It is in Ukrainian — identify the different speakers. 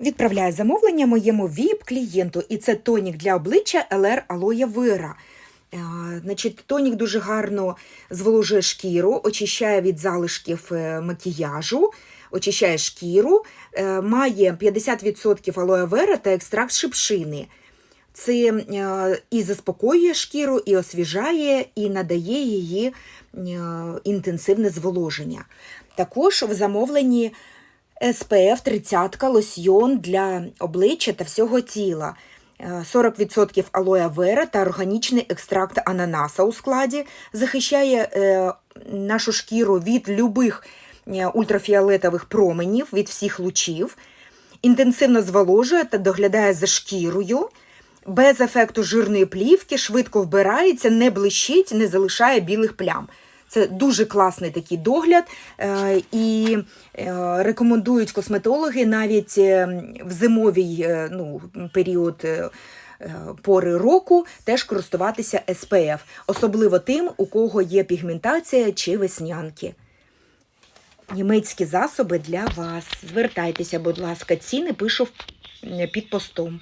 Speaker 1: Відправляю замовлення моєму ВІП-клієнту, і це тонік для обличчя LR Vera. Е, Значить, тонік дуже гарно зволожує шкіру, очищає від залишків е, макіяжу, очищає шкіру, е, має 50% алоe вера та екстракт шипшини. Це е, і заспокоює шкіру, і освіжає, і надає її інтенсивне зволоження. Також в замовленні SPF 30 лосьйон для обличчя та всього тіла. Е, 40% алоe вера та органічний екстракт ананаса у складі захищає е, нашу шкіру від любих е, ультрафіолетових променів, від всіх лучів, інтенсивно зволожує та доглядає за шкірою. Без ефекту жирної плівки, швидко вбирається, не блищить, не залишає білих плям. Це дуже класний такий догляд, е, і е, рекомендують косметологи навіть е, в зимовий ну, період пори року теж користуватися SPF, особливо тим, у кого є пігментація чи веснянки. Німецькі засоби для вас. Звертайтеся, будь ласка, ціни пишу під постом.